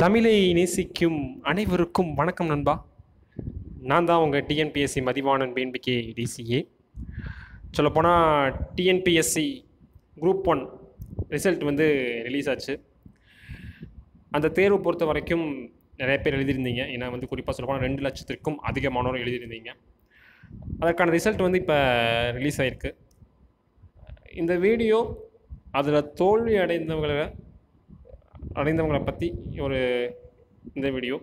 தமிழை நேசிக்கும் அனைவருக்கும் வணக்கம் நண்பா. நான் தான் உங்கள் டிஎன்பிஎஸ்சி மதிவாணன் பிஎன்பிகே டிசிஏ சொல்லப்போனால் டிஎன்பிஎஸ்சி குரூப் ஒன் ரிசல்ட் வந்து ரிலீஸ் ஆச்சு. அந்த தேர்வு பொறுத்த வரைக்கும் நிறைய பேர் எழுதியிருந்தீங்க. ஏன்னா வந்து குறிப்பாக சொல்லப்போனால் ரெண்டு லட்சத்திற்கும் அதிகமானோர் எழுதியிருந்தீங்க. அதற்கான ரிசல்ட் வந்து இப்போ ரிலீஸ் ஆகிருக்கு இந்த வீடியோ அதில் தோல்வி அடைந்தவங்களை அடைந்தவங்களை பற்றி ஒரு இந்த வீடியோ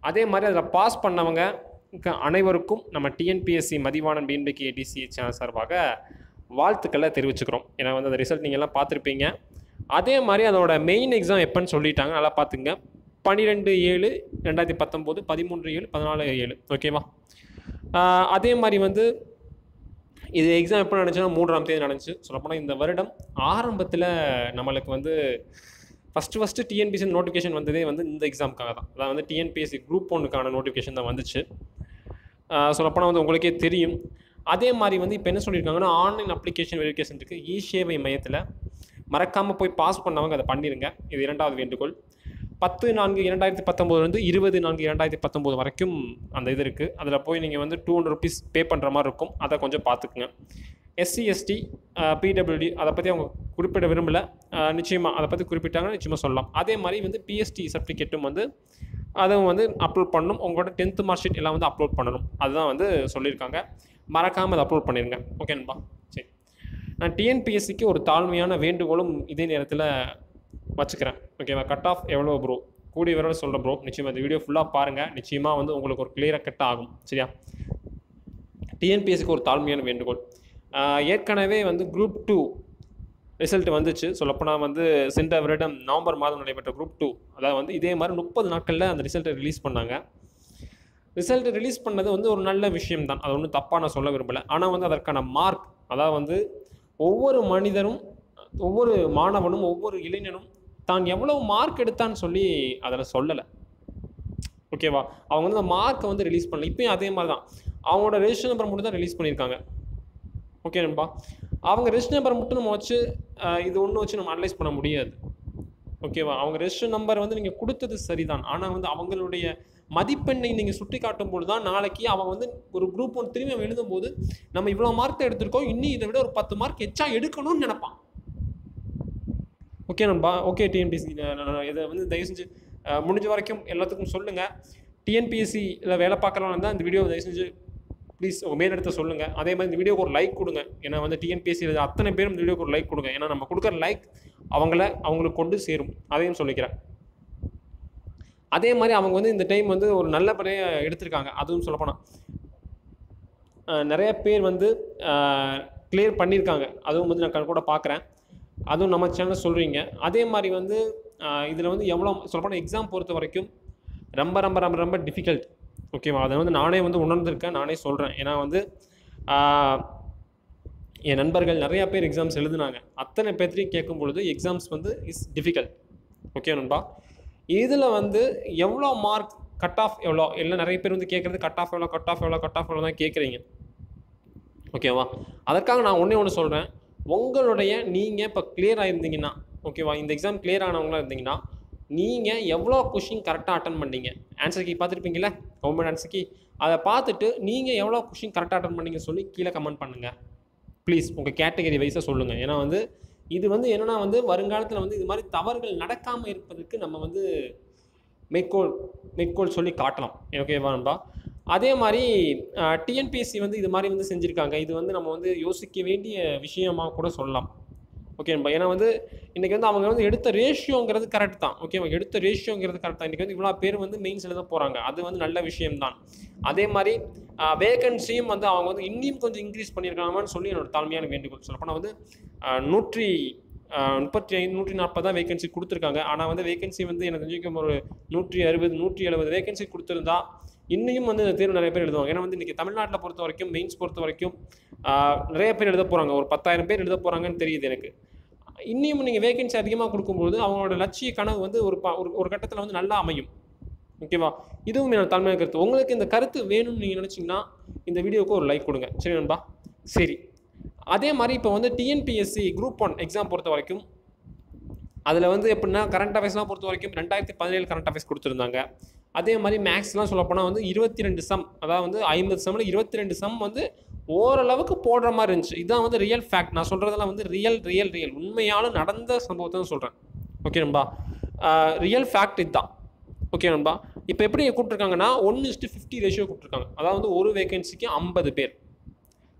அதே மாதிரி அதில் பாஸ் பண்ணவங்க க- அனைவருக்கும் நம்ம TNPSC Mathivanan PNPK DCA channel சார்பாக வாழ்த்துக்களை தெரிவிச்சுக்கிறோம். ஏன்னா வந்து அந்த ரிசல்ட் நீங்கள் எல்லாம் பார்த்துருப்பீங்க. அதே மாதிரி அதோட மெயின் எக்ஸாம் எப்போன்னு சொல்லிட்டாங்க. நல்லா பார்த்துங்க. பன்னிரெண்டு ஏழு ரெண்டாயிரத்தி பத்தொம்போது பதிமூன்று ஏழு பதினாலு ஏழு. ஓகேவா அதே மாதிரி வந்து இது எக்ஸாம் எப்போ நடந்துச்சுன்னா மூன்றாம் தேதி நடந்துச்சு. சொல்லப்போனால் இந்த வருடம் ஆரம்பத்தில் நம்மளுக்கு வந்து ஃபஸ்ட்டு ஃபஸ்ட்டு டிஎன்பிசி நோட்டிஃபிகேஷன் வந்ததே வந்து இந்த எக்ஸாமுக்காக தான். அதாவது வந்து டிஎன்பிஎஸ்சி குரூப் ஒன்றுக்கான நோட்டிஃபிகேஷன் தான் வந்துச்சு. சொல்லப்போனால் வந்து உங்களுக்கே தெரியும். அதே மாதிரி வந்து இப்போ என்ன சொல்லியிருக்காங்கன்னா ஆன்லைன் அப்ளிகேஷன் வெரிஃபிகேஷன் இருக்குது இ சேவை மையத்தில் மறக்காமல் போய் பாஸ் பண்ணவங்க அதை பண்ணிடுங்க இது இரண்டாவது வேண்டுகோள். பத்து நான்கு இரண்டாயிரத்தி பத்தொம்போதுலேருந்து இருபது நான்கு இரண்டாயிரத்தி பத்தொம்போது வரைக்கும் அந்த இது இருக்குது அதில் போய் நீங்கள் வந்து டூ ஹண்ட்ரட் ருபீஸ் பே பண்ணுற மாதிரி இருக்கும். அதை கொஞ்சம் பார்த்துக்குங்க. எஸ்சி எஸ்டி பிடபிள்யூடி அதை பற்றி அவங்க குறிப்பிட விரும்பலை. நிச்சயமாக அதை பற்றி குறிப்பிட்டாங்கன்னா நிச்சயமாக சொல்லலாம். அதே மாதிரி வந்து பிஎஸ்டி சர்டிஃபிகேட்டும் வந்து அதுவும் வந்து அப்லோட் பண்ணணும். உங்களோட டென்த்து மார்க் ஷீட் எல்லாம் வந்து அப்லோட் பண்ணணும். அதுதான் வந்து சொல்லியிருக்காங்க. மறக்காமல் அதை அப்லோட் பண்ணிடுங்க ஓகே நண்பா? சரி. நான் டிஎன்பிஎஸ்சிக்கு ஒரு தாழ்மையான வேண்டுகோளும் இதே நேரத்தில் வச்சுக்கிறேன். ஓகேவா கட் ஆஃப் எவ்வளோ ப்ரோ கூடிய விரைவில் சொல்கிறேன் ப்ரோ நிச்சயமாக இந்த வீடியோ ஃபுல்லாக பாருங்கள் நிச்சயமாக வந்து உங்களுக்கு ஒரு கிளியராக கட் ஆகும். சரியா? டிஎன்பிஎஸ்சிக்கு ஒரு தாழ்மையான வேண்டுகோள். ஏற்கனவே வந்து குரூப் டூ ரிசல்ட் வந்துச்சு. சொல்லப்போனால் வந்து சென்ற வருடம் நவம்பர் மாதம் நடைபெற்ற குரூப் டூ அதாவது வந்து இதே மாதிரி முப்பது நாட்களில் அந்த ரிசல்ட்டை ரிலீஸ் பண்ணாங்க. ரிசல்ட் ரிலீஸ் பண்ணது வந்து ஒரு நல்ல விஷயம் தான் அது ஒன்றும் தப்பாக நான் சொல்ல விரும்பலை. ஆனால் வந்து அதற்கான மார்க் அதாவது வந்து ஒவ்வொரு மனிதரும் ஒவ்வொரு மாணவனும் ஒவ்வொரு இளைஞனும் தான் எவ்வளோ மார்க் எடுத்தான்னு சொல்லி அதில் சொல்லலை. ஓகேவா அவங்க வந்து அந்த மார்க்கை வந்து ரிலீஸ் பண்ணல. இப்போயும் அதே மாதிரி தான் அவங்களோட ரெஜிஸ்டர் நம்பர் மட்டும் தான் ரிலீஸ் பண்ணியிருக்காங்க. ஓகே நண்பா. அவங்க ரெஜிஸ்டர் நம்பர் மட்டும் நம்ம வச்சு இது ஒன்று வச்சு நம்ம அனலைஸ் பண்ண முடியாது. ஓகேவா அவங்க ரெஜிஸ்டர் நம்பர் வந்து நீங்கள் கொடுத்தது சரிதான். ஆனால் வந்து அவங்களுடைய மதிப்பெண்ணை நீங்கள் சுட்டி காட்டும் பொழுது தான் நாளைக்கு அவன் வந்து ஒரு குரூப் ஒன்று திரும்பி அவன் எழுதும்போது நம்ம இவ்வளோ மார்க் எடுத்திருக்கோம். இன்னும் இதை விட ஒரு பத்து மார்க் எச்சா எடுக்கணும்னு நினைப்பான். ஓகே நண்பா? ஓகே டிஎன்பிஎஸ்சி இதை வந்து தயவு செஞ்சு முடிஞ்ச வரைக்கும் எல்லாத்துக்கும் சொல்லுங்கள் டிஎன்பிஎஸ்சியில் வேலை பார்க்குறவங்க தான் இந்த வீடியோ தயவு செஞ்சு ப்ளீஸ் உங்கள் மேலிடத்தை சொல்லுங்கள் அதே மாதிரி இந்த வீடியோக்கு ஒரு லைக் கொடுங்க. ஏன்னா வந்து டிஎன்பிஎஸ்சியில் அத்தனை பேரும் இந்த வீடியோக்கு ஒரு லைக் கொடுங்க. ஏன்னா நம்ம கொடுக்குற லைக் அவங்கள அவங்களுக்கு கொண்டு சேரும். அதையும் சொல்லிக்கிறேன். அதே மாதிரி அவங்க வந்து இந்த டைம் வந்து ஒரு நல்லபடியாக எடுத்திருக்காங்க. அதுவும் சொல்லப்போனால் நிறைய பேர் வந்து கிளியர் பண்ணியிருக்காங்க. அதுவும் வந்து நான் கூட பார்க்குறேன். அதுவும் நம்ம சேனல் சொல்கிறீங்க அதே மாதிரி வந்து இதில் வந்து எவ்வளோ சொல்லப்போனால் எக்ஸாம் பொறுத்த வரைக்கும் ரொம்ப ரொம்ப ரொம்ப ரொம்ப டிஃபிகல்ட் ஓகேவா அதை வந்து நானே வந்து உணர்ந்திருக்கேன். நானே சொல்கிறேன் ஏன்னா வந்து என் நண்பர்கள் நிறையா பேர் எக்ஸாம்ஸ் எழுதுனாங்க. அத்தனை பேர்த்தையும் கேட்கும் பொழுது எக்ஸாம்ஸ் வந்து இஸ் டிஃபிகல்ட் ஓகே நண்பா? இதில் வந்து எவ்வளோ மார்க் கட் ஆஃப் எவ்வளோ? இல்லை நிறைய பேர் வந்து கேட்குறது கட் ஆஃப் எவ்வளோ கட் ஆஃப் எவ்வளோ கட் ஆஃப் எவ்வளோ தான் கேட்குறீங்க ஓகேவா அதற்காக நான் ஒன்றே ஒன்று சொல்கிறேன் உங்களுடைய நீங்கள் இப்போ கிளியர் ஆகிருந்தீங்கன்னா ஓகேவா இந்த எக்ஸாம் கிளியர் ஆனவங்களா இருந்தீங்கன்னா நீங்கள் எவ்வளோ கொஷின் கரெக்டாக அட்டன் பண்ணீங்க? ஆன்சர் கீ பார்த்துருப்பீங்களே கவர்மெண்ட் ஆன்சர் கீ. அதை பார்த்துட்டு நீங்கள் எவ்வளோ கொஷின் கரெக்டாக அட்டன் பண்ணீங்க சொல்லி கீழே கமெண்ட் பண்ணுங்கள் ப்ளீஸ் உங்கள் கேட்டகரி வைஸாக சொல்லுங்கள் ஏன்னா வந்து இது வந்து என்னன்னா வந்து வருங்காலத்தில் வந்து இது மாதிரி தவறுகள் நடக்காமல் இருப்பதற்கு நம்ம வந்து மேற்கோள் மேற்கோள் சொல்லி காட்டலாம். ஓகேவா நண்பா? அதே மாதிரி டிஎன்பிஎஸ்சி வந்து இது மாதிரி வந்து செஞ்சுருக்காங்க. இது வந்து நம்ம வந்து யோசிக்க வேண்டிய விஷயமாக கூட சொல்லலாம். ஓகே ஏன்னா வந்து இன்றைக்கி வந்து அவங்க வந்து எடுத்த ரேஷியோங்கிறது கரெக்ட் தான். ஓகேவா எடுத்த ரேஷியோங்கிறது கரெக்ட் தான். இன்றைக்கி வந்து இவ்வளோ பேர் வந்து மெயின்ஸ் எழுத போகிறாங்க அது வந்து நல்ல விஷயம்தான். அதே மாதிரி வேகன்சியும் வந்து அவங்க வந்து இன்னும் கொஞ்சம் இன்க்ரீஸ் பண்ணியிருக்காங்கன்னு சொல்லி என்னோட தாழ்மையான வேண்டுகோள் சொல்லப்போனால் வந்து நூற்றி முப்பத்தி ஐந்து நூற்றி நாற்பது தான் வேகன்சி கொடுத்துருக்காங்க. ஆனால் வந்து வேகன்சி வந்து எனக்கு தெரிஞ்சுக்கும் ஒரு நூற்றி அறுபது நூற்றி எழுபது வேகன்சி கொடுத்துருந்தா இன்னையும் வந்து இந்த தேர்வு நிறைய பேர் எழுதுவாங்க. ஏன்னா வந்து இன்றைக்கி தமிழ்நாட்டில் பொறுத்த வரைக்கும் மெயின்ஸ் பொறுத்த வரைக்கும் நிறைய பேர் எழுத போகிறாங்க ஒரு பத்தாயிரம் பேர் எழுத போகிறாங்கன்னு தெரியுது எனக்கு. இன்னும் நீங்கள் வேகன்சி அதிகமாக கொடுக்கும்போது அவங்களோட லட்சிய கனவு வந்து ஒரு ப- ஒரு ஒரு கட்டத்தில் வந்து நல்லா அமையும். ஓகேவா இதுவும் என்னோட தாழ்மையான கருத்து. உங்களுக்கு இந்த கருத்து வேணும்னு நீங்கள் நினச்சிங்கன்னா இந்த வீடியோவுக்கு ஒரு லைக் கொடுங்க. சரி நண்பா? சரி. அதே மாதிரி இப்போ வந்து டிஎன்பிஎஸ்சி குரூப் ஒன் எக்ஸாம் பொறுத்த வரைக்கும் அதில் வந்து எப்படின்னா கரண்ட் அஃபேர்ஸ்லாம் பொறுத்த வரைக்கும் ரெண்டாயிரத்தி பதினேழு கரண்ட் அஃபேர்ஸ் கொடுத்துருந்தாங்க. அதே மாதிரி மேக்ஸ்லாம் சொல்லப்போனால் வந்து இருபத்தி ரெண்டு சம் அதாவது வந்து ஐம்பது சம்மில் இருபத்தி ரெண்டு சம் வந்து ஓரளவுக்கு போடுற மாதிரி இருந்துச்சு. இதான் வந்து ரியல் ஃபேக்ட் நான் சொல்கிறதெல்லாம் வந்து ரியல் ரியல் ரியல் உண்மையான நடந்த சம்பவத்தை தான் சொல்கிறேன் ஓகே நண்பா? ரியல் ஃபேக்ட் இதுதான். ஓகே நண்பா? இப்போ எப்படி கூப்பிட்ருக்காங்கன்னா ஒன்று இஸ்ட்டு ஃபிஃப்டி ரேஷியோ கூப்பிட்ருக்காங்க அதாவது வந்து ஒரு வேகன்சிக்கு ஐம்பது பேர்.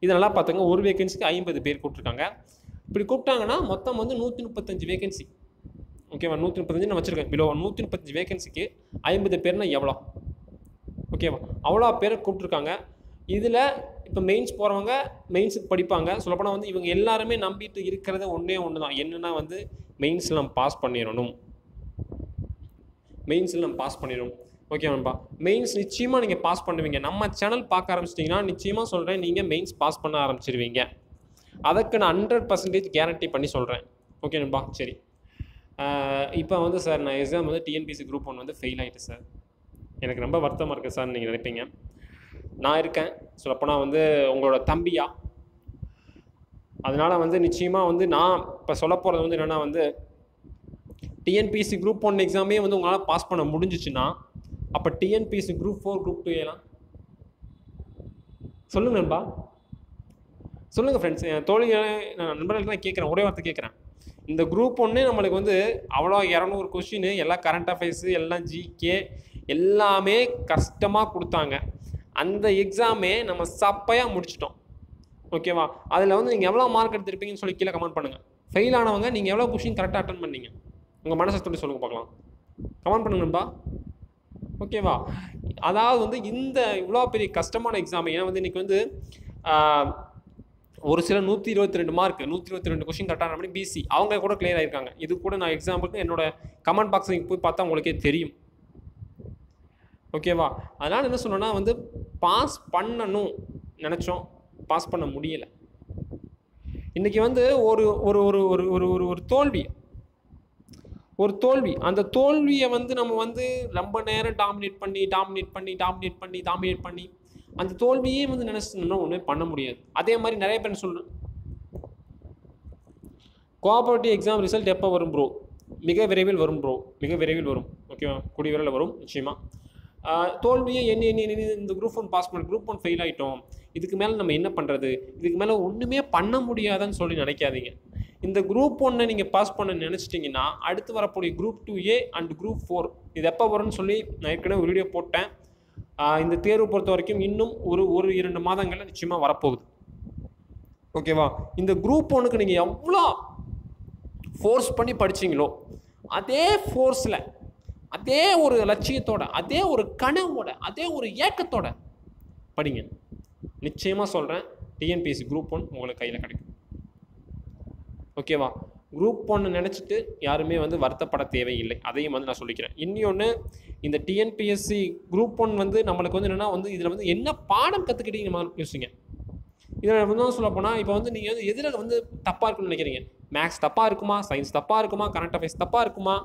இது நல்லா பார்த்துங்க ஒரு வேகன்சிக்கு ஐம்பது பேர் கூப்பிட்ருக்காங்க இப்படி கூப்பிட்டாங்கன்னா மொத்தம் வந்து நூற்றி முப்பத்தஞ்சு வேகன்சி ஓகேவா நூற்றி முப்பத்தஞ்சு நான் வச்சுருக்கேன். பிலோ நூற்றி முப்பத்தஞ்சு வேகன்சிக்கு ஐம்பது பேர்னா எவ்வளோ? ஓகேவா அவ்வளோ பேரை கூப்பிட்ருக்காங்க இதில் இப்போ மெயின்ஸ் போகிறவங்க மெயின்ஸுக்கு படிப்பாங்க. சொல்லப்போனால் வந்து இவங்க எல்லாருமே நம்பிட்டு இருக்கிறது ஒன்றே ஒன்று தான் என்னென்னா வந்து மெயின்ஸில் நம்ம பாஸ் பண்ணிடணும். மெயின்ஸில் நம்ம பாஸ் பண்ணிடணும். ஓகே நண்பா. மெயின்ஸ் நிச்சயமாக நீங்கள் பாஸ் பண்ணுவீங்க. நம்ம சேனல் பார்க்க ஆரம்பிச்சிட்டிங்கன்னா நிச்சயமாக சொல்கிறேன் நீங்கள் மெயின்ஸ் பாஸ் பண்ண ஆரம்பிச்சிருவீங்க. அதுக்கு நான் ஹண்ட்ரட் பர்சன்டேஜ் கேரண்டி பண்ணி சொல்கிறேன் ஓகே நண்பா சரி. இப்போ வந்து சார் நான் எக்ஸாம் வந்து டிஎன்பிசி குரூப் ஒன் வந்து ஃபெயில் ஆகிட்டு சார் எனக்கு ரொம்ப வருத்தமாக இருக்குது சார் நீங்கள் நினைப்பீங்க. நான் இருக்கேன். சொல்லப்போனால் வந்து உங்களோட தம்பியா? அதனால் வந்து நிச்சயமாக வந்து நான் இப்போ சொல்ல போகிறது வந்து என்னென்னா வந்து டிஎன்பிசி குரூப் ஒன் எக்ஸாமே வந்து உங்களால் பாஸ் பண்ண முடிஞ்சிச்சுன்னா அப்போ TNPSC group four group two ஏலாம். சொல்லுங்க நண்பா. சொல்லுங்கள் ஃப்ரெண்ட்ஸ் என் தோழிகளை நான் நண்பர்களுக்கு கேட்குறேன் ஒரே வார்த்தை கேட்குறேன் இந்த குரூப் ஒன்று நம்மளுக்கு வந்து அவ்வளோ இரநூறு கொஷின் எல்லாம் கரண்ட் அஃபேர்ஸு எல்லாம் ஜிகே எல்லாமே கஷ்டமாக கொடுத்தாங்க. அந்த எக்ஸாமே நம்ம சப்பையாக முடிச்சிட்டோம். ஓகேவா அதில் வந்து நீங்கள் எவ்வளோ மார்க் எடுத்திருப்பீங்கன்னு சொல்லி கீழே கமெண்ட் பண்ணுங்கள் ஃபெயில் ஆனவங்க நீங்கள் எவ்வளோ கொஷின் கரெக்டாக அட்டன் பண்ணீங்க? உங்கள் மனசை சொல்லி சொல்லுங்க பார்க்கலாம். கமெண்ட் பண்ணுங்கப்பா ஓகேவா அதாவது வந்து இந்த இவ்வளோ பெரிய கஷ்டமான எக்ஸாம் ஏன்னா வந்து இன்றைக்கி வந்து ஒரு சில நூற்றி இருபத்தி ரெண்டு மார்க் நூற்றி இருபத்தி ரெண்டு கொஷின் கரெக்டான பண்ணி பிசி அவங்க கூட கிளியர் ஆயிருக்காங்க. இது கூட நான் எக்ஸாம்பிளுக்கு என்னோட கமெண்ட் பாக்ஸில் போய் பார்த்தா உங்களுக்கே தெரியும். ஓகேவா அதனால் என்ன சொன்னோன்னா வந்து பாஸ் பண்ணணும் நினச்சோம். பாஸ் பண்ண முடியலை. இன்றைக்கி வந்து ஒரு ஒரு ஒரு ஒரு ஒரு ஒரு ஒரு தோல்வி. ஒரு தோல்வி. அந்த தோல்வியை வந்து நம்ம வந்து ரொம்ப நேரம் டாமினேட் பண்ணி டாமினேட் பண்ணி டாமினேட் பண்ணி டாமினேட் பண்ணி அந்த தோல்வியே வந்து நினச்சிட்டோம்னா ஒன்றுமே பண்ண முடியாது. அதே மாதிரி நிறைய பேர் சொல்கிறேன் கோஆபரேட்டிவ் எக்ஸாம் ரிசல்ட் எப்போ வரும் ப்ரோ மிக விரைவில் வரும் ப்ரோ மிக விரைவில் வரும். ஓகேவா கூடிய விரைவில் வரும். நிச்சயமாக தோல்வியை எண்ணி எண்ணி எண்ணி இந்த குரூப் ஒன் பாஸ் பண்ண குரூப் ஒன் ஃபெயில் ஆகிட்டோம் இதுக்கு மேலே நம்ம என்ன பண்ணுறது இதுக்கு மேலே ஒன்றுமே பண்ண முடியாதுன்னு சொல்லி நினைக்காதீங்க. இந்த குரூப் ஒன்னை நீங்கள் பாஸ் பண்ண நினச்சிட்டிங்கன்னா அடுத்து வரக்கூடிய group two A and group four இது எப்போ வரும்னு சொல்லி நான் ஏற்கனவே ஒரு வீடியோ போட்டேன். இந்த தேர்வு பொறுத்த வரைக்கும் இன்னும் ஒரு ஒரு இரண்டு மாதங்களில் நிச்சயமாக வரப்போகுது. ஓகேவா இந்த குரூப் ஒன்றுக்கு நீங்கள் எவ்வளோ ஃபோர்ஸ் பண்ணி படிச்சீங்களோ அதே ஃபோர்ஸில் அதே ஒரு லட்சியத்தோட அதே ஒரு கனவோட அதே ஒரு ஏக்கத்தோட படிங்க. நிச்சயமாக சொல்கிறேன் டிஎன்பிஎஸ்சி குரூப் ஒன் உங்களுக்கு கையில் கிடைக்கும். ஓகேவா குரூப் ஒன்று நினச்சிட்டு யாருமே வந்து வருத்தப்பட தேவையில்லை. அதையும் வந்து நான் சொல்லிக்கிறேன். இன்னொன்று இந்த டிஎன்பிஎஸ்சி குரூப் ஒன் வந்து நம்மளுக்கு வந்து என்னென்னா வந்து இதில் வந்து என்ன பாடம் கற்றுக்கிட்டீங்க யோசிங்க. இதில் வந்து சொல்ல போனால் இப்போ வந்து நீங்கள் வந்து எதில் வந்து தப்பாக இருக்குன்னு நினைக்கிறீங்க? மேக்ஸ் தப்பாக இருக்குமா? சயின்ஸ் தப்பாக இருக்குமா? கரண்ட் அஃபேர்ஸ் தப்பாக இருக்குமா?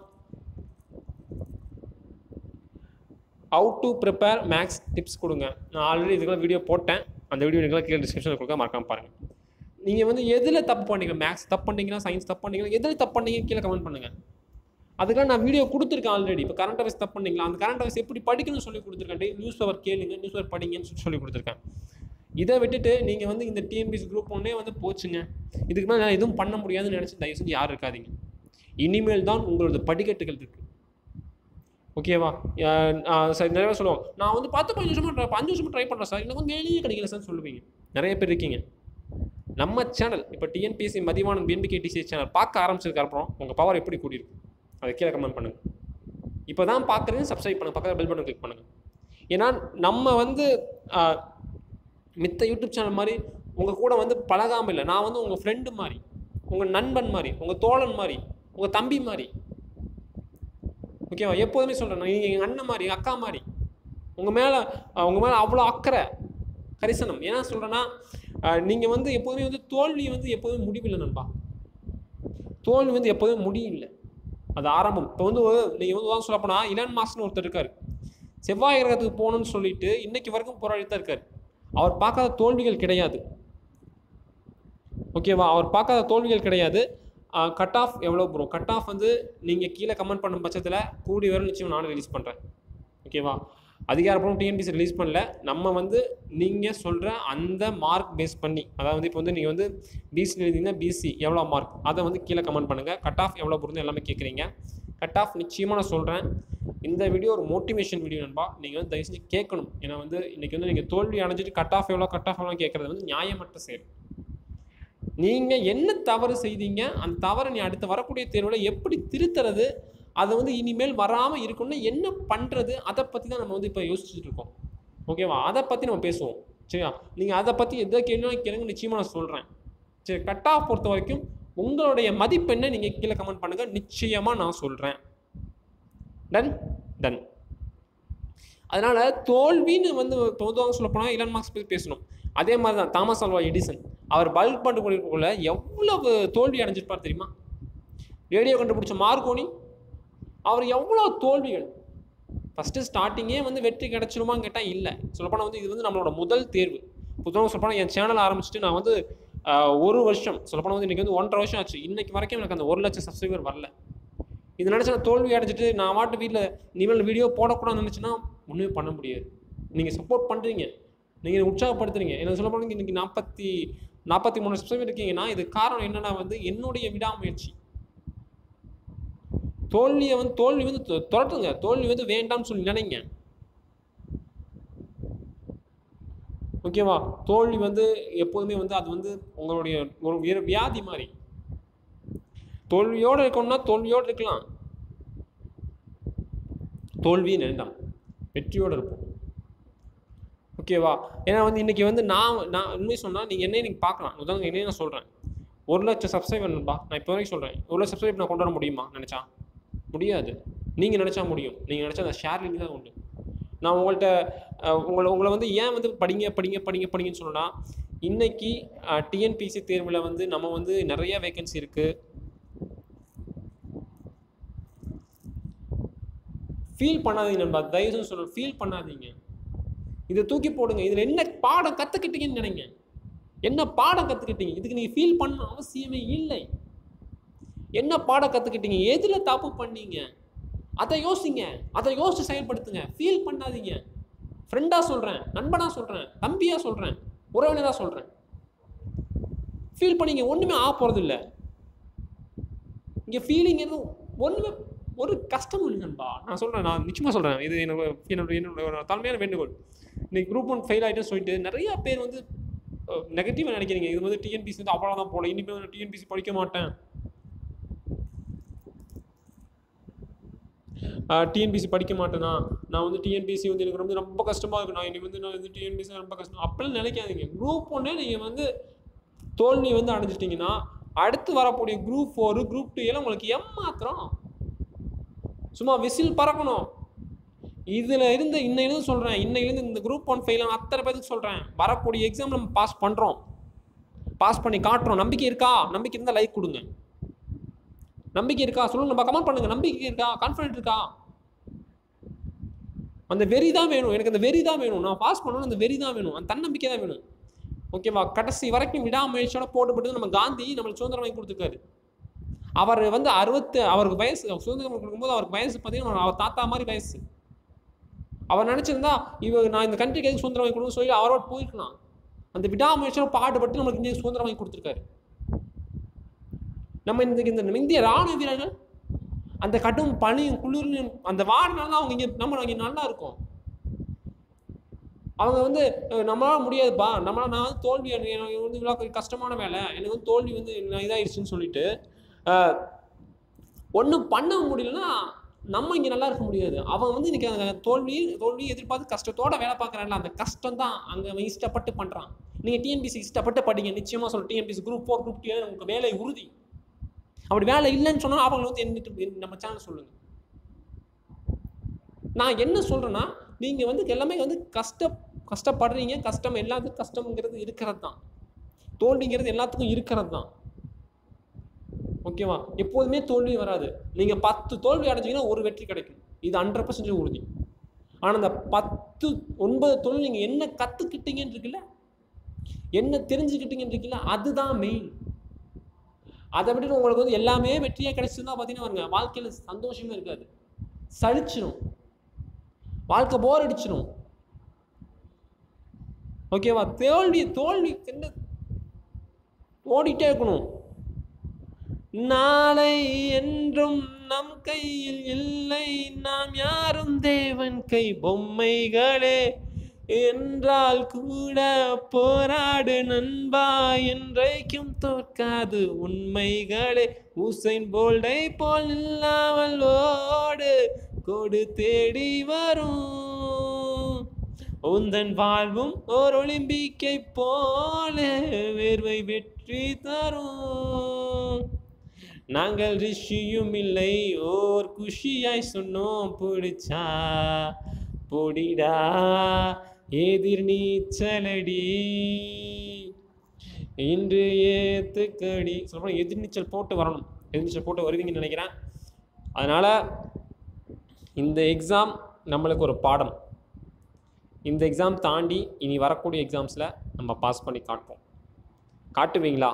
How to prepare maths tips கொடுங்க. நான் ஆல்ரெடி இதுக்கெல்லாம் வீடியோ போட்டேன். அந்த வீடியோ நீங்களாம் கீழே டிஸ்கிரிப்ஷனில் கொடுக்க மறக்காம பாருங்கள் நீங்கள் வந்து எதில் தப்பு பண்ணீங்க? மேக்ஸ் தப்பு பண்ணீங்கன்னா சயின்ஸ் தப்பு பண்ணீங்களா? எதில் தப்பு பண்ணீங்க கீழே கமெண்ட் பண்ணுங்கள் அதுக்காக நான் வீடியோ கொடுத்துருக்கேன் ஆல்ரெடி இப்போ கரண்ட் அஃபேர்ஸ் தப்பு பண்ணீங்களா? அந்த கரண்ட் அஃபேர்ஸ் எப்படி படிக்கணும்னு சொல்லி கொடுத்துருக்கேன். டெய்லி நியூஸ் பேப்பர் கேளுங்க நியூஸ் பேப்பர் படிங்கன்னு சொல்லி சொல்லி கொடுத்துருக்கேன். இதை விட்டுட்டு நீங்கள் வந்து இந்த டிஎம்பிஎஸ் குரூப் ஒன்றே வந்து போச்சுங்க. இதுக்கு மேலே எதுவும் பண்ண முடியாதுன்னு நினச்சி தயவு செஞ்சு யாரும் இருக்காதீங்க. இனிமேல் தான் உங்களோட படிக்கட்டுகள் இருக்குது ஓகேவா? அஹ் சரி நிறைய சொல்லுவோம் சொல்லுவாங்க நான் வந்து பத்து பதினஞ்சு வருஷமா அஞ்சு வருஷமா ட்ரை பண்ணுறேன் சார். எனக்கு வந்து வேலையே கிடைக்கல சார் சொல்லுவீங்க. நிறைய பேர் இருக்கீங்க. நம்ம சேனல் இப்போ டிஎன்பிஎஸ்சி மதிவானன் பிஎன்பிகே டிசி சேனல் பார்க்க ஆரம்பிச்சதுக்கு அப்புறம் உங்கள் பவர் எப்படி கூட்டியிருக்கும் அதை கீழே கமெண்ட் பண்ணுங்கள் இப்போ தான் பார்க்குறது சப்ஸ்கிரைப் பண்ணுங்கள் பக்கத்தில் பெல் பட்டன் கிளிக் பண்ணுங்கள் ஏன்னா நம்ம வந்து மித்த யூடியூப் சேனல் மாதிரி உங்கள் கூட வந்து பழகாமல் இல்லை. நான் வந்து உங்கள் ஃப்ரெண்டு மாதிரி உங்கள் நண்பன் மாதிரி உங்கள் தோழன் மாதிரி உங்கள் தம்பி மாதிரி. ஓகேவா? எப்போதுமே சொல்கிறேன் நீங்கள் எங்கள் அண்ணன் மாதிரி எங்கள் அக்கா மாதிரி. உங்கள் மேலே உங்கள் மேலே அவ்வளோ அக்கறை கரிசனம். ஏன்னா சொல்கிறேன்னா நீங்கள் வந்து எப்போதுமே வந்து தோல்வி வந்து எப்போதுமே முடிவில்லை நண்பா. தோல்வி வந்து எப்போதுமே முடியல அது ஆரம்பம். இப்போ வந்து நீங்கள் வந்து உதாரணம் சொல்ல போனால் இலான் மாஸ்னு ஒருத்தர் இருக்கார். செவ்வாய் கிரகத்துக்கு போகணும்னு சொல்லிட்டு இன்னைக்கு வரைக்கும் போராடி தான் இருக்கார். அவர் பார்க்காத தோல்விகள் கிடையாது. ஓகேவா? அவர் பார்க்காத தோல்விகள் கிடையாது. கட் ஆஃப் எவ்வளோ ப்ரோ கட் ஆஃப் வந்து நீங்கள் கீழே கமெண்ட் பண்ணும் பட்சத்தில் கூடி வரும் நிச்சயம் நானும் ரிலீஸ் பண்ணுறேன் ஓகேவா? அதிகாரப்பூர்வம் டிஎன்பிசி ரிலீஸ் பண்ணல. நம்ம வந்து நீங்கள் சொல்கிற அந்த மார்க் பேஸ் பண்ணி அதாவது இப்போ வந்து நீங்கள் வந்து பிசி எழுதிங்கன்னா பிசி எவ்வளோ மார்க் அதை வந்து கீழே கமெண்ட் பண்ணுங்கள் கட் ஆஃப் எவ்வளோ பொருந்தும் எல்லாமே கேட்குறீங்க கட் ஆஃப் நிச்சயமாக நான் சொல்கிறேன் இந்த வீடியோ ஒரு மோட்டிவேஷன் வீடியோ நண்பா. நீங்கள் வந்து தயவு செஞ்சு கேட்கணும். ஏன்னா வந்து இன்றைக்கி வந்து நீங்கள் தோல்வி அடைஞ்சிட்டு கட் ஆஃப் எவ்வளோ கட் ஆஃப் எவ்வளோ கேட்குறது வந்து நியாயமற்ற செயல். நீங்கள் என்ன தவறு செய்தீங்க அந்த தவறை நீ அடுத்து வரக்கூடிய தேர்வில் எப்படி திருத்துறது அதை வந்து இனிமேல் வராமல் இருக்கணும்னா என்ன பண்ணுறது அதை பற்றி தான் நம்ம வந்து இப்போ யோசிச்சுட்டு இருக்கோம். ஓகேவா அதை பற்றி நம்ம பேசுவோம். சரியா? நீங்கள் அதை பற்றி எதை கேள்வி கேளுங்க. நிச்சயமாக நான் சொல்கிறேன் சரி கட் ஆஃப் பொறுத்த வரைக்கும் உங்களுடைய மதிப்பெண்ணை நீங்கள் கீழே கமெண்ட் பண்ணுங்கள் நிச்சயமாக நான் சொல்கிறேன் டன் டன் அதனால் தோல்வின்னு வந்து பொதுவாக சொல்ல போனால் இலன் மார்க்ஸ் பற்றி பேசணும். அதே மாதிரி தான் தாமஸ் ஆல்வா எடிசன். அவர் பல்ப் பண்ணு கொடுக்கக்குள்ள எவ்வளவு தோல்வி அடைஞ்சிருப்பார் தெரியுமா? ரேடியோ கண்டுபிடிச்ச மார்க்கோனி அவர் எவ்வளோ தோல்விகள்? ஃபஸ்ட்டு ஸ்டார்டிங்கே வந்து வெற்றி கிடச்சிருமான்னு கேட்டால் இல்லை. சொல்லப்போனால் வந்து இது வந்து நம்மளோட முதல் தேர்வு. புத்தகம் சொல்லப்போனால் என் சேனல் ஆரம்பிச்சுட்டு நான் வந்து ஒரு வருஷம் சொல்லப்போனால் வந்து இன்றைக்கி வந்து ஒன்றரை வருஷம் ஆச்சு. இன்றைக்கி வரைக்கும் எனக்கு அந்த ஒரு லட்சம் சப்ஸ்கிரைபர் வரல. இது நினச்சி நான் தோல்வி அடைஞ்சிட்டு நான் மாட்டு வீட்டில் இனிமேல் வீடியோ போடக்கூடாதுன்னு நினச்சின்னா ஒன்றுமே பண்ண முடியாது. நீங்கள் சப்போர்ட் பண்ணுறீங்க நீங்கள் உற்சாகப்படுத்துறீங்க. என்ன சொல்ல போனால் இன்றைக்கி நாற்பத்தி நாற்பத்தி மூணு சப்ஸ்கிரைபர் இருக்கீங்கன்னா இது காரணம் என்னென்னா வந்து என்னுடைய விடாமுயற்சி. தோல்வியை வந்து தோல்வி வந்து துரட்டுங்க தோல்வி வந்து வேண்டாம்னு சொல்லி நினைங்க. ஓகேவா? தோல்வி வந்து எப்போதுமே வந்து அது வந்து உங்களுடைய ஒரு வியாதி மாதிரி. தோல்வியோடு இருக்கணும்னா தோல்வியோடு இருக்கலாம். தோல்வி வேண்டாம். வெற்றியோடு இருப்போம். ஓகேவா? ஏன்னா வந்து இன்றைக்கி வந்து நான் நான் உண்மை சொன்னால் நீங்கள் என்ன நீங்கள் பார்க்கலாம். உதாரணம் என்னையும் நான் சொல்கிறேன் ஒரு லட்சம் சப்ஸ்கிரைபர் நண்பா நான் இப்போ வரைக்கும் சொல்கிறேன் ஒரு லட்சம் சப்ஸ்கிரைப் நான் கொண்டு வர முடியுமா? நினச்சா? முடியாது. நீங்கள் நினச்சா முடியும். நீங்கள் நினச்சா அந்த ஷேர் லிங்க் தான் உண்டு. நான் உங்கள்கிட்ட உங்களை உங்களை வந்து ஏன் வந்து படிங்க படிங்க படிங்க படிங்கன்னு சொன்னால் இன்றைக்கி டிஎன்பிசி தேர்வில் வந்து நம்ம வந்து நிறைய வேகன்சி இருக்குது ஃபீல் பண்ணாதீங்க நண்பா. தயவு சொல்லணும் ஃபீல் பண்ணாதீங்க. இதை தூக்கி போடுங்க. இதில் என்ன பாடம் கற்றுக்கிட்டீங்கன்னு நினைங்க. என்ன பாடம் கற்றுக்கிட்டீங்க இதுக்கு நீங்கள் ஃபீல் பண்ண அவசியமே இல்லை. என்ன பாடம் கற்றுக்கிட்டீங்க எதில் தப்பு பண்ணீங்க? அதை யோசிங்க. அதை யோசித்து செயல்படுத்துங்க. ஃபீல் பண்ணாதீங்க. ஃப்ரெண்டாக சொல்கிறேன் நண்பனாக சொல்கிறேன் தம்பியாக சொல்கிறேன் உறவினராக சொல்கிறேன் ஃபீல் பண்ணீங்க. ஒன்றுமே ஆக போகிறது இல்லை இங்கே ஃபீலிங் எதுவும் ஒன்றுமே ஒரு கஷ்டம் இல்லை நண்பா. நான் சொல்கிறேன் நான் நிச்சயமாக சொல்கிறேன் இது என்னோட என்னோட என்னோட தலைமையான வேண்டுகோள். இன்னைக்கு குரூப் ஒன் ஃபெயில் ஆகிட்டேன்னு சொல்லிட்டு நிறையா பேர் வந்து நெகட்டிவாக நினைக்கிறீங்க. இது வந்து டிஎன்பிசி வந்து அவ்வளோதான் போல. இனிமேல் நான் டிஎன்பிசி படிக்க மாட்டேன். டிஎன்பிசி படிக்க மாட்டேனா? நான் வந்து டிஎன்பிசி வந்து எனக்கு ரொம்ப ரொம்ப கஷ்டமாக இருக்கு. நான் இனி வந்து நான் வந்து டிஎன்பிசி ரொம்ப கஷ்டம். அப்படிலாம் நினைக்காதீங்க. குரூப் ஒன்றே நீங்கள் வந்து தோல்வி வந்து அடைஞ்சிட்டிங்கன்னா அடுத்து வரக்கூடிய குரூப் ஃபோரு குரூப் டூ எல்லாம் உங்களுக்கு ஏமாத்திரம். சும்மா விசில் பறக்கணும். இதில் இருந்து இன்னையிலேருந்து சொல்கிறேன் இன்னையிலேருந்து இந்த குரூப் ஒன் ஃபெயில் அத்தனை பேருக்கு சொல்கிறேன் வரக்கூடிய எக்ஸாம் நம்ம பாஸ் பண்ணுறோம் பாஸ் பண்ணி காட்டுறோம். நம்பிக்கை இருக்கா? நம்பிக்கை இருந்தால் லைக் கொடுங்க. நம்பிக்கை இருக்கா? சொல்லுங்க நம்ம கமெண்ட் பண்ணுங்க. நம்பிக்கை இருக்கா? கான்ஃபிடென்ட் இருக்கா? அந்த வெறி தான் வேணும். எனக்கு அந்த வெறி தான் வேணும். நான் பாஸ் பண்ணணும் அந்த வெறி தான் வேணும். அந்த தன்னம்பிக்கை தான் வேணும். ஓகேவா கடைசி வரைக்கும் விடாமுயற்சியோட போட்டுப்பட்டு நம்ம காந்தி நம்மளுக்கு சுதந்திரம் வாங்கி கொடுத்துருக்காரு. அவர் வந்து அறுபத்து அவருக்கு வயசு சுதந்திரம் கொடுக்கும்போது அவருக்கு வயசு பார்த்தீங்கன்னா அவர் தாத்தா மாதிரி வயசு. அவர் நினச்சிருந்தா இவர் நான் இந்த கண்ட்ரிக்கு எதுக்கு சுதந்திரம் வாங்கி கொடுக்கணும்னு சொல்லி அவரோட போயிருக்கலாம். அந்த விடாமுயற்சியோட பாடுபட்டு நம்மளுக்கு இந்திய சுதந்திரம் வாங்கி கொடுத்துருக்காரு. நம்ம இந்த இந்த இந்திய ராணுவ வீரர்கள் அந்த கடும் பனியும் குளிர்லையும் அந்த வாரனால தான் அவங்க இங்கே நம்ம இங்கே நல்லா இருக்கும். அவங்க வந்து நம்மளால் நம்மளால முடியாதுப்பா. நம்மளால் நான் வந்து தோல்வி எனக்கு வந்து இவ்வளோ கஷ்டமான வேலை. எனக்கு வந்து தோல்வி வந்து இதாகிடுச்சுன்னு சொல்லிட்டு ஒன்றும் பண்ண முடியலன்னா நம்ம இங்கே நல்லா இருக்க முடியாது. அவன் வந்து இன்னைக்கு அந்த தோல்வி தோல்வி எதிர்பார்த்து கஷ்டத்தோட வேலை பார்க்குறான்ல அந்த கஷ்டம் தான் அங்கே அவன் இஷ்டப்பட்டு பண்ணுறான் நீங்கள் டிஎன்பிசி இஷ்டப்பட்டு படிங்க. நிச்சயமாக சொல்லு TNPSC group four group two உங்களுக்கு வேலை உறுதி. அப்படி வேலை இல்லைன்னு சொன்னால் அவங்க வந்து என்ன நம்ம சேனல் சொல்லுங்கள் நான் என்ன சொல்கிறேன்னா நீங்கள் வந்து எல்லாமே வந்து கஷ்ட கஷ்டப்படுறீங்க கஷ்டம் எல்லாத்துக்கும் கஷ்டம்ங்கிறது இருக்கிறது தான் தோல்விங்கிறது எல்லாத்துக்கும் இருக்கிறது தான் ஓகேவா? எப்போதுமே தோல்வி வராது. நீங்கள் பத்து தோல்வி அடைஞ்சிங்கன்னா ஒரு வெற்றி கிடைக்கும். இது ஹண்ட்ரட் பர்சன்டேஜ் உறுதி. ஆனால் அந்த பத்து ஒன்பது தொழில் நீங்கள் என்ன கற்றுக்கிட்டீங்கன்னு இருக்குல்ல? என்ன தெரிஞ்சுக்கிட்டீங்கன்னு இருக்குல்ல? அதுதான் மெயின் அதை விட உங்களுக்கு வந்து எல்லாமே வெற்றியாக கிடைச்சிருந்தா பார்த்தீங்கன்னா வருங்க வாழ்க்கையில் சந்தோஷமே இருக்காது. சளிச்சிடும் வாழ்க்கை போர் அடிச்சிடும் ஓகேவா தோல்வி தோல்வி என்ன ஓடிட்டே இருக்கணும். நாளை என்றும் நம் கையில் இல்லை நாம் யாரும் தேவன் கை பொம்மைகளே. என்றால் கூட போராடு நண்பா என்றைக்கும் தோற்காது உண்மைகளே. உசைன் போல்டை போல் இல்லாமல் ஓடு கொடு தேடி வரும். உந்தன் வாழ்வும் ஓர் ஒலிம்பிக்கை போல வேர்வை வெற்றி தரும். நாங்கள் ரிஷியும் இல்லை ஓர் குஷியாய் சொன்னோம் பிடிச்சா பொடிடா. எதிர் நீச்சலடி. இன்று ஏத்துக்கடி. சொல்ல எதிர்நீச்சல் போட்டு வரணும். எதிர்நீச்சல் போட்டு வருவீங்கன்னு நினைக்கிறேன். அதனால் இந்த எக்ஸாம் நம்மளுக்கு ஒரு பாடம். இந்த எக்ஸாம் தாண்டி இனி வரக்கூடிய எக்ஸாம்ஸில் நம்ம பாஸ் பண்ணி காட்டுவோம் காட்டுவீங்களா?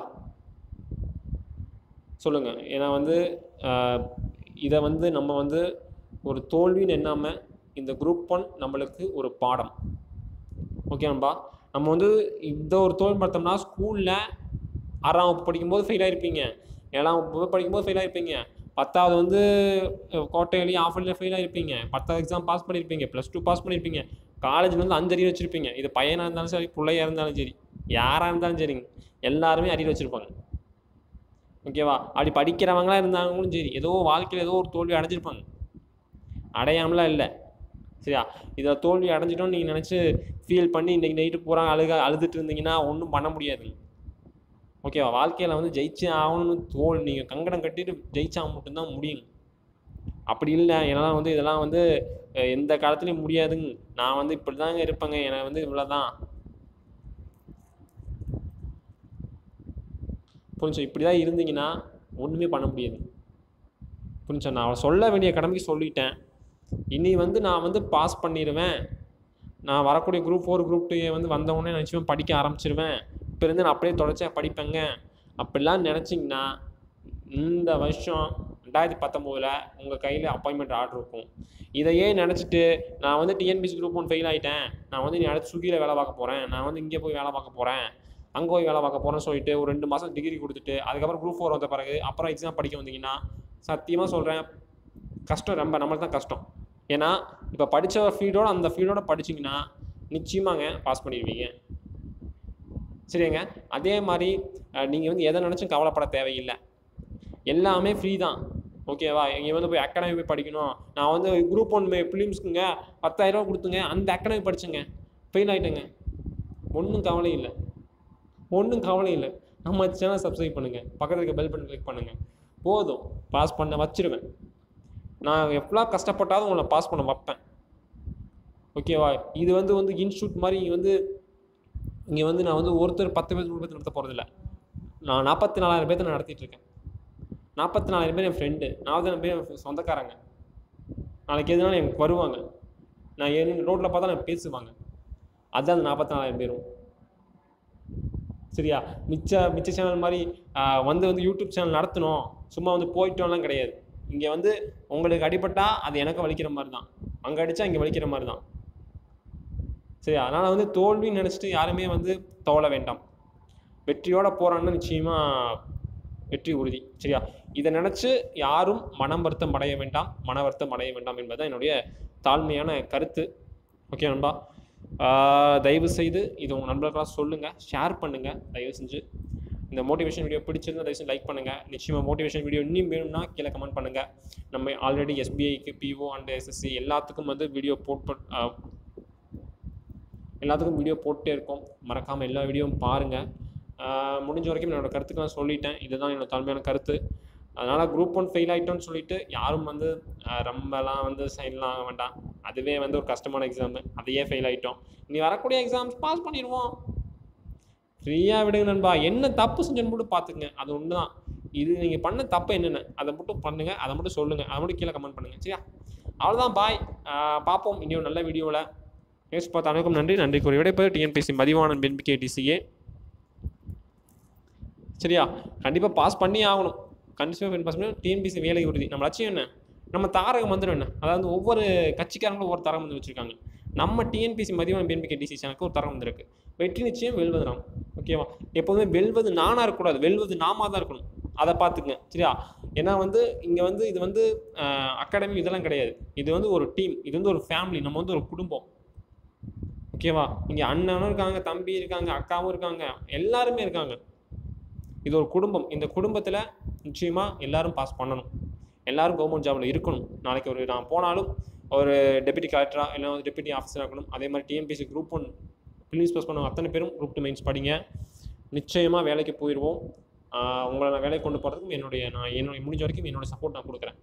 சொல்லுங்கள் ஏன்னா வந்து இதை வந்து நம்ம வந்து ஒரு தோல்வின்னு எண்ணாமல் இந்த குரூப் ஒன் நம்மளுக்கு ஒரு பாடம். ஓகே நண்பா. நம்ம வந்து இந்த ஒரு தோல்வி பார்த்தோம்னா ஸ்கூலில் ஆறாம் வகுப்பு படிக்கும்போது ஃபெயில் ஆகிருப்பீங்க ஏழாம் வகுப்பு படிக்கும்போது ஃபெயில் ஆகிருப்பீங்க பத்தாவது வந்து கோட்டையிலேயே கோட்டையிலையும் ஆஃபர்லையும் ஃபெயில் ஆகிருப்பீங்க பத்தாவது எக்ஸாம் பாஸ் பண்ணியிருப்பீங்க ப்ளஸ் டூ பாஸ் பண்ணியிருப்பீங்க காலேஜில் வந்து அஞ்சு அறிவு வச்சுருப்பீங்க. இது பையனாக இருந்தாலும் சரி பிள்ளையாக இருந்தாலும் சரி யாராக இருந்தாலும் சரிங்க எல்லாருமே அறிவு வச்சுருப்பாங்க. ஓகேவா அப்படி படிக்கிறவங்களாக இருந்தாங்களும் சரி ஏதோ வாழ்க்கையில் ஏதோ ஒரு தோல்வி அடைஞ்சிருப்பாங்க. அடையாமலாம் இல்லை. சரியா? இதில் தோல்வி அடைஞ்சிட்டோம்னு நீங்கள் நினச்சி ஃபீல் பண்ணி இன்றைக்கி நைட்டு பூரா அழுக அழுதுட்டு இருந்தீங்கன்னா ஒன்றும் பண்ண முடியாது. ஓகேவா வாழ்க்கையில் வந்து ஜெயிச்சே ஆகணும்னு தோல் நீங்கள் கங்கடம் கட்டிட்டு ஜெயிச்சா மட்டும்தான் முடியும். அப்படி இல்லை. என்னால் வந்து இதெல்லாம் வந்து எந்த காலத்துலேயும் முடியாதுங்க. நான் வந்து இப்படி தாங்க இருப்பேங்க. எனக்கு வந்து இவ்வளோ தான் புரிஞ்சு? இப்படி தான் இருந்தீங்கன்னா ஒன்றுமே பண்ண முடியாது. புரிஞ்சா? நான் சொல்ல வேண்டிய கடமைக்கு சொல்லிட்டேன். இனி வந்து நான் வந்து பாஸ் பண்ணிடுவேன் நான் வரக்கூடிய குரூப் ஃபோர் குரூப் டூ வந்து வந்தவொடனே நினச்சிவேன் படிக்க ஆரம்பிச்சிருவேன். இப்போ இருந்து நான் அப்படியே தொடர்ச்சியாக படிப்பேங்க. அப்படிலாம் நினச்சிங்கன்னா இந்த வருஷம் ரெண்டாயிரத்தி பத்தொம்போதில் உங்கள் கையில் அப்பாயின்மெண்ட் ஆர்டர் இருக்கும். இதையே நினச்சிட்டு நான் வந்து டிஎன்பிசி குரூப் ஒன் ஃபெயில் ஆகிட்டேன் நான் வந்து நீ அடுத்து ஸ்விக்கியில் வேலை பார்க்க போகிறேன் நான் வந்து இங்கே போய் வேலை பார்க்க போகிறேன் அங்கே போய் வேலை பார்க்க போகிறேன்னு சொல்லிட்டு ஒரு ரெண்டு மாதம் டிகிரி கொடுத்துட்டு அதுக்கப்புறம் குரூப் ஃபோர் வந்த பிறகு அப்புறம் எக்ஸாம் படிக்க வந்தீங்கன்னா சத்தியமாக சொல்கிறேன் கஷ்டம் ரொம்ப. நம்மளுக்கு தான் கஷ்டம். ஏன்னா இப்போ படித்த ஃபீல்டோட அந்த ஃபீல்டோட படிச்சிங்கன்னா நிச்சயமாங்க பாஸ் பண்ணிடுவீங்க. சரிங்க அதே மாதிரி நீங்கள் வந்து எதை நினச்சும் கவலைப்பட தேவையில்லை. எல்லாமே ஃப்ரீ தான். ஓகேவா இங்கே வந்து போய் அகாடமி போய் படிக்கணும். நான் வந்து குரூப் ஒன் ஃபிலிம்ஸ்க்குங்க பத்தாயிரரூவா கொடுத்துங்க. அந்த அகாடமி படிச்சேங்க. ஃபெயில் ஆகிட்டேங்க ஒன்றும் கவலை இல்லை. ஒன்றும் கவலை இல்லை. நம்ம சேனல் சப்ஸ்கிரைப் பண்ணுங்கள் பக்கத்தில் இருக்க பெல் பட்டன் கிளிக் பண்ணுங்கள் போதும். பாஸ் பண்ண வச்சிருவேன். நான் எவ்வளோ கஷ்டப்பட்டாலும் உங்களை பாஸ் பண்ண வைப்பேன் ஓகேவா இது வந்து வந்து இன்ஸ்டியூட் மாதிரி இங்கே வந்து இங்கே வந்து நான் வந்து ஒருத்தர் பத்து பேர் நூறு பேர் நடத்த போகிறதில்ல நான் நாற்பத்தி நாலாயிரம் பேர்த்த நான் நடத்திட்டு இருக்கேன். நாற்பத்தி நாலாயிரம் பேர் என் ஃப்ரெண்டு நாற்பதாயிரம் பேர் என் சொந்தக்காரங்க. நாளைக்கு எதுனாலும் எனக்கு வருவாங்க. நான் ஏன் ரோட்டில் பார்த்தா நான் பேசுவாங்க. அதுதான் அந்த நாற்பத்தி நாலாயிரம் பேரும். சரியா? மிச்ச மிச்ச சேனல் மாதிரி வந்து வந்து யூடியூப் சேனல் நடத்தணும். சும்மா வந்து போயிட்டோம்லாம் கிடையாது. இங்கே வந்து உங்களுக்கு அடிபட்டா அது எனக்கு வலிக்கிற மாதிரி தான் அங்கே அடித்தா இங்கே வலிக்கிற மாதிரி தான் சரி அதனால் வந்து தோல்வின்னு நினச்சிட்டு யாருமே வந்து தோல வேண்டாம். வெற்றியோட போகிறான்னு நிச்சயமாக வெற்றி உறுதி சரியா? இதை நினச்சி யாரும் மனம் வருத்தம் அடைய வேண்டாம் மன வருத்தம் அடைய வேண்டாம் என்பதுதான் என்னுடைய தாழ்மையான கருத்து. ஓகே நண்பா? தயவு செய்து இது உங்கள் நண்பர்களாக சொல்லுங்கள் ஷேர் பண்ணுங்கள் தயவு செஞ்சு. இந்த மோட்டிவேஷன் வீடியோ பிடிச்சிருந்தா தயவுசெய்து லைக் பண்ணுங்கள் நிச்சயமாக மோட்டிவேஷன் வீடியோ இன்னும் வேணும்னா கீழே கமெண்ட் பண்ணுங்கள் நம்ம ஆல்ரெடி எஸ்பிஐக்கு பிஓ அண்ட் எஸ்எஸ்சி எல்லாத்துக்கும் வந்து வீடியோ போட் எல்லாத்துக்கும் வீடியோ போட்டே இருக்கோம். மறக்காமல் எல்லா வீடியோவும் பாருங்கள் முடிஞ்ச வரைக்கும் என்னோடய கருத்துக்கெலாம் சொல்லிட்டேன். இதுதான் என்னோடய தாழ்மையான கருத்து. அதனால் குரூப் ஒன் ஃபெயில் ஆகிட்டோன்னு சொல்லிட்டு யாரும் வந்து ரொம்பலாம் வந்து சைன்லாம் ஆக வேண்டாம். அதுவே வந்து ஒரு கஷ்டமான எக்ஸாமு அதையே ஃபெயில் ஆகிட்டோம் இனி வரக்கூடிய எக்ஸாம்ஸ் பாஸ் பண்ணிடுவோம். ஃப்ரீயாக விடுங்க நண்பா. என்ன தப்பு செஞ்சேன்னு மட்டும் பார்த்துக்குங்க. அது ஒன்று தான் இது நீங்கள் பண்ண தப்பு என்னென்ன? அதை மட்டும் பண்ணுங்கள் அதை மட்டும் சொல்லுங்கள் அதை மட்டும் கீழே கமெண்ட் பண்ணுங்கள் சரியா? அவ்வளோதான் பாய் பார்ப்போம். இன்னும் நல்ல வீடியோவில் பேசி பார்த்த அனைவருக்கும் நன்றி. நன்றி கூறி விடைப்பது டிஎன்பிசி மதிவானன் பென்பிகே டிசிஏ சரியா? கண்டிப்பாக பாஸ் பண்ணி ஆகணும். கண்டிப்பாக பாஸ் பண்ணி டிஎன்பிசி வேலை உறுதி. நம்ம லட்சியம் என்ன? நம்ம தாரக மந்திரம் என்ன? அதாவது ஒவ்வொரு கட்சிக்காரங்களும் ஒவ்வொரு தாரக மந்திரம் வச்சுருக்காங்க. நம்ம டிஎன்பிசி மதிவான பிஎன்பி டிசி சேனலுக்கு ஒரு தரம் வந்திருக்கு. வெற்றி நிச்சயம் வெல்வது நாம் ஓகேவா எப்போதுமே வெல்வது நானாக இருக்கக்கூடாது. வெல்வது நாம தான் இருக்கணும். அதை பார்த்துக்குங்க. சரியா? ஏன்னா வந்து இங்கே வந்து இது வந்து அகாடமி இதெல்லாம் கிடையாது. இது வந்து ஒரு டீம் இது வந்து ஒரு ஃபேமிலி நம்ம வந்து ஒரு குடும்பம். ஓகேவா இங்கே அண்ணனும் இருக்காங்க தம்பி இருக்காங்க அக்காவும் இருக்காங்க. எல்லாருமே இருக்காங்க. இது ஒரு குடும்பம். இந்த குடும்பத்தில் நிச்சயமாக எல்லாரும் பாஸ் பண்ணணும். எல்லாரும் கவர்மெண்ட் ஜாபில் இருக்கணும். நாளைக்கு ஒரு நான் போனாலும் ஒரு டெபுட்டி கலெக்டராக இல்லை வந்து ஆஃபீஸராக இருக்கணும். அதே மாதிரி TNPSC group one please pass பண்ண அத்தனை பேரும் குரூப் டூ மெயின்ஸ் படிங்க. நிச்சயமாக வேலைக்கு போயிடுவோம் உங்களை நான் வேலைக்கு கொண்டு போகிறதுக்கு என்னுடைய நான் என்னுடைய முடிஞ்ச வரைக்கும் என்னுடைய சப்போர்ட் நான் கொடுக்குறேன்.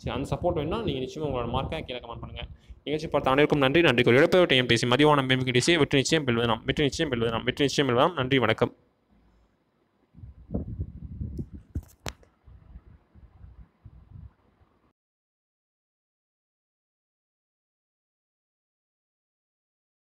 சரி அந்த சப்போர்ட் வேணால் நீங்கள் நிச்சயமாக உங்களோட மார்க்கை கீழே கமெண்ட் பண்ணுங்கள் நிகழ்ச்சி பார்த்த அனைவருக்கும் நன்றி. நன்றி. ஒரு டைம் பேசி மதியவானம் பேசி வெற்றி நிச்சயம் பெல்வதாம் வெற்றி நிச்சயம் பெல்வதாம் வெற்றி நிச்சயம் பெல்வதாம் நன்றி வணக்கம்.